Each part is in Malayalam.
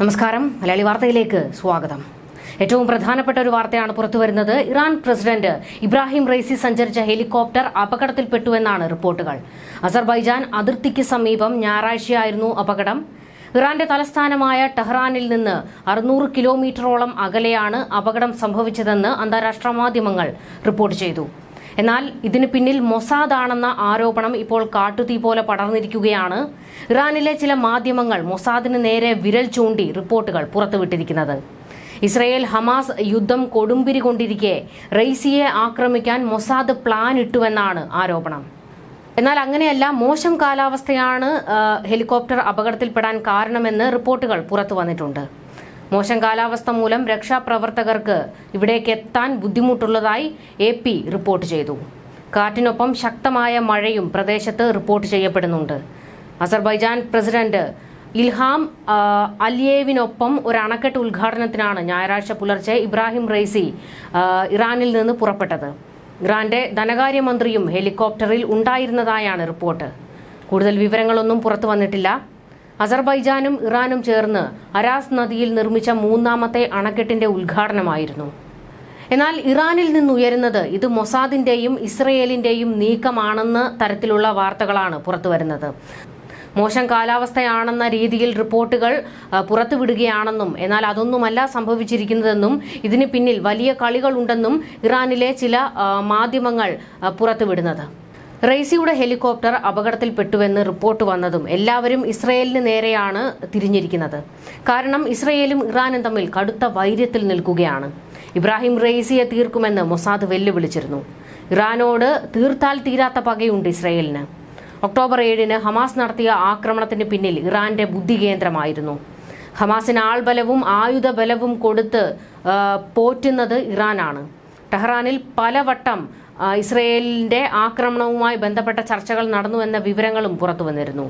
നമസ്കാരം. മലയാളി വാർത്തയിലേക്ക് സ്വാഗതം. ഏറ്റവും പ്രധാനപ്പെട്ട ഒരു വാർത്തയാണ് പുറത്തുവരുന്നത് ഇറാൻ പ്രസിഡന്റ് ഇബ്രാഹിം റൈസി സഞ്ചരിച്ച ഹെലികോപ്റ്റർ അപകടത്തിൽപ്പെട്ടുവെന്നാണ് റിപ്പോർട്ടുകൾ. അസർബൈജാൻ അതിർത്തിക്ക് സമീപം ഞായറാഴ്ചയായിരുന്നു അപകടം. ഇറാന്റെ തലസ്ഥാനമായ ടെഹ്റാനിൽ നിന്ന് അറുന്നൂറ് കിലോമീറ്ററോളം അകലെയാണ് അപകടം സംഭവിച്ചതെന്ന് അന്താരാഷ്ട്ര മാധ്യമങ്ങൾ റിപ്പോർട്ട് ചെയ്തു. എന്നാൽ ഇതിന് പിന്നിൽ മൊസാദ് ആണെന്ന ആരോപണം ഇപ്പോൾ കാട്ടുതീ പോലെ പടർന്നിരിക്കുകയാണ്. ഇറാനിലെ ചില മാധ്യമങ്ങൾ മൊസാദിന് നേരെ വിരൽ ചൂണ്ടി റിപ്പോർട്ടുകൾ പുറത്തുവിട്ടിരിക്കുന്നത്. ഇസ്രയേൽ ഹമാസ് യുദ്ധം കൊടുമ്പിരി കൊണ്ടിരിക്കെ റെയ്സിയെ ആക്രമിക്കാൻ മൊസാദ് പ്ലാൻ ഇട്ടുവെന്നാണ് ആരോപണം. എന്നാൽ അങ്ങനെയല്ല മോശം കാലാവസ്ഥയാണ് ഹെലികോപ്റ്റർ അപകടത്തിൽപ്പെടാൻ കാരണമെന്ന് റിപ്പോർട്ടുകൾ പുറത്തു വന്നിട്ടുണ്ട് മോശം കാലാവസ്ഥ മൂലം രക്ഷാപ്രവർത്തകർക്ക് ഇവിടേക്ക് എത്താൻ ബുദ്ധിമുട്ടുള്ളതായി എ റിപ്പോർട്ട് ചെയ്തു. കാറ്റിനൊപ്പം ശക്തമായ മഴയും പ്രദേശത്ത് റിപ്പോർട്ട് ചെയ്യപ്പെടുന്നുണ്ട്. അസർബൈജാൻ പ്രസിഡന്റ് ഇൽഹാം അലിയേവിനൊപ്പം ഒരു അണക്കെട്ട് ഉദ്ഘാടനത്തിനാണ് ഞായറാഴ്ച പുലർച്ചെ ഇബ്രാഹിം റൈസി ഇറാനിൽ നിന്ന് പുറപ്പെട്ടത്. ഇറാന്റെ ധനകാര്യമന്ത്രിയും ഹെലികോപ്റ്ററിൽ ഉണ്ടായിരുന്നതായാണ് റിപ്പോർട്ട്. കൂടുതൽ വിവരങ്ങളൊന്നും പുറത്തു വന്നിട്ടില്ല. അസർബൈജാനും ഇറാനും ചേർന്ന് അരാസ് നദിയിൽ നിർമ്മിച്ച മൂന്നാമത്തെ അണക്കെട്ടിന്റെ ഉദ്ഘാടനമായിരുന്നു. എന്നാൽ ഇറാനിൽ നിന്നുയരുന്നത് ഇത് മൊസാദിന്റെയും ഇസ്രയേലിന്റെയും നീക്കമാണെന്ന തരത്തിലുള്ള വാർത്തകളാണ് പുറത്തുവരുന്നത്. മോശം കാലാവസ്ഥയാണെന്ന രീതിയിൽ റിപ്പോർട്ടുകൾ പുറത്തുവിടുകയാണെന്നും എന്നാൽ അതൊന്നുമല്ല സംഭവിച്ചിരിക്കുന്നതെന്നും ഇതിന് പിന്നിൽ വലിയ കളികളുണ്ടെന്നും ഇറാനിലെ ചില മാധ്യമങ്ങൾ പുറത്തുവിടുന്നത്. റെയ്സിയുടെ ഹെലികോപ്റ്റർ അപകടത്തിൽപ്പെട്ടുവെന്ന് റിപ്പോർട്ട് വന്നതും എല്ലാവരും ഇസ്രയേലിന് നേരെയാണ് തിരിഞ്ഞിരിക്കുന്നത്. കാരണം ഇസ്രയേലും ഇറാനും തമ്മിൽ കടുത്ത വൈര്യത്തിൽ നിൽക്കുകയാണ്. ഇബ്രാഹിം റെയ്സിയെ തീർക്കുമെന്ന് മൊസാദ് വെല്ലുവിളിച്ചിരുന്നു. ഇറാനോട് തീർത്താൽ തീരാത്ത പകയുണ്ട് ഇസ്രയേലിന്. ഒക്ടോബർ ഏഴിന് ഹമാസ് നടത്തിയ ആക്രമണത്തിന് പിന്നിൽ ഇറാന്റെ ബുദ്ധി കേന്ദ്രമായിരുന്നു ഹമാസിന് ആൾബലവും ആയുധബലവും കൊടുത്ത് പോറ്റുന്നത് ഇറാനാണ്. ടെഹ്റാനിൽ പലവട്ടം ഇസ്രയേലിന്റെ ആക്രമണവുമായി ബന്ധപ്പെട്ട ചർച്ചകൾ നടന്നു എന്ന വിവരങ്ങളും പുറത്തുവന്നിരുന്നു.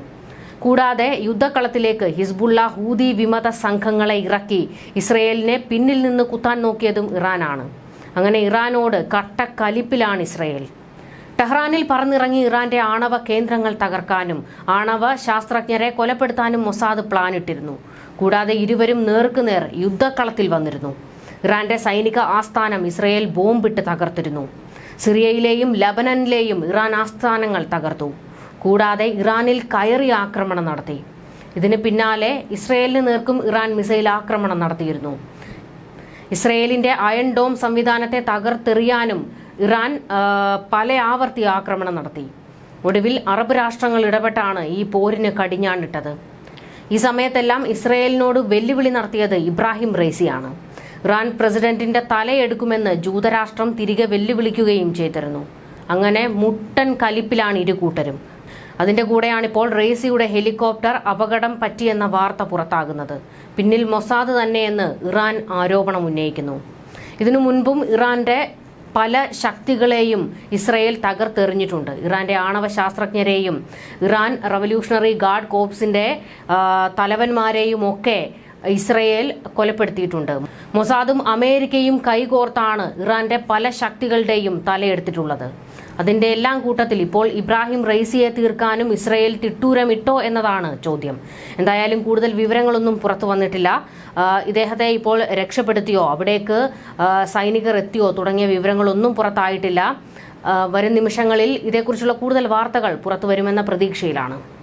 കൂടാതെ യുദ്ധക്കളത്തിലേക്ക് ഹിസ്ബുള്ള ഹൂദി വിമത സംഘങ്ങളെ ഇറക്കി ഇസ്രയേലിനെ പിന്നിൽ നിന്ന് കുത്താൻ നോക്കിയതും ഇറാനാണ്. അങ്ങനെ ഇറാനോട് കട്ടക്കലിപ്പിലാണ് ഇസ്രയേൽ. ടെഹ്റാനിൽ പറന്നിറങ്ങി ഇറാന്റെ ആണവ കേന്ദ്രങ്ങൾ തകർക്കാനും ആണവ ശാസ്ത്രജ്ഞരെ കൊലപ്പെടുത്താനും മൊസാദ് പ്ലാനിട്ടിരുന്നു. കൂടാതെ ഇരുവരും നേർക്കുനേർ യുദ്ധക്കളത്തിൽ വന്നിരുന്നു. ഇറാന്റെ സൈനിക ആസ്ഥാനം ഇസ്രയേൽ ബോംബിട്ട് തകർത്തിരുന്നു. സിറിയയിലെയും ലബനനിലെയും ഇറാൻ ആസ്ഥാനങ്ങൾ തകർത്തു. കൂടാതെ ഇറാനിൽ കയറി ആക്രമണം നടത്തി. ഇതിന് പിന്നാലെ ഇസ്രയേലിന് നേർക്കും ഇറാൻ മിസൈൽ ആക്രമണം നടത്തിയിരുന്നു. ഇസ്രയേലിന്റെ അയൺ ഡോം സംവിധാനത്തെ തകർത്തെറിയാനും ഇറാൻ പല ആവർത്തി ആക്രമണം നടത്തി. ഒടുവിൽ അറബ് രാഷ്ട്രങ്ങൾ ഇടപെട്ടാണ് ഈ പോരിന് കടിഞ്ഞാണിട്ടത്. ഈ സമയത്തെല്ലാം ഇസ്രയേലിനോട് വെല്ലുവിളി നടത്തിയത് ഇബ്രാഹിം റേസിയാണ് ഇറാൻ പ്രസിഡന്റിന്റെ തലയെടുക്കുമെന്ന് ജൂതരാഷ്ട്രം തിരികെ വെല്ലുവിളിക്കുകയും ചെയ്തിരുന്നു. അങ്ങനെ മുട്ടൻ കലിപ്പിലാണ് ഇരു കൂട്ടരും. അതിന്റെ കൂടെയാണിപ്പോൾ റേസിയുടെ ഹെലികോപ്റ്റർ അപകടം പറ്റിയെന്ന വാർത്ത പുറത്താകുന്നത്. പിന്നിൽ മൊസാദ് തന്നെയെന്ന് ഇറാൻ ആരോപണം ഉന്നയിക്കുന്നു. ഇതിനു മുൻപും ഇറാന്റെ പല ശക്തികളെയും ഇസ്രയേൽ തകർത്തെറിഞ്ഞിട്ടുണ്ട്. ഇറാന്റെ ആണവ ശാസ്ത്രജ്ഞരെയും ഇറാൻ റവല്യൂഷണറി ഗാർഡ് കോപ്സിന്റെ തലവന്മാരെയും ഒക്കെ ഇസ്രയേൽ കൊലപ്പെടുത്തിയിട്ടുണ്ട്. മൊസാദും അമേരിക്കയും കൈകോർത്താണ് ഇറാന്റെ പല ശക്തികളുടെയും തലയെടുത്തിട്ടുള്ളത്. അതിന്റെ എല്ലാം കൂട്ടത്തിൽ ഇപ്പോൾ ഇബ്രാഹിം റൈസിയെ തീർക്കാനും ഇസ്രയേൽ തിട്ടൂരമിട്ടോ എന്നതാണ് ചോദ്യം. എന്തായാലും കൂടുതൽ വിവരങ്ങളൊന്നും പുറത്തു വന്നിട്ടില്ല. ഇദ്ദേഹത്തെ ഇപ്പോൾ രക്ഷപ്പെടുത്തിയോ അവിടേക്ക് സൈനികർ എത്തിയോ തുടങ്ങിയ വിവരങ്ങളൊന്നും പുറത്തായിട്ടില്ല. വരും നിമിഷങ്ങളിൽ ഇതേക്കുറിച്ചുള്ള കൂടുതൽ വാർത്തകൾ പുറത്തു വരുമെന്ന പ്രതീക്ഷയിലാണ്.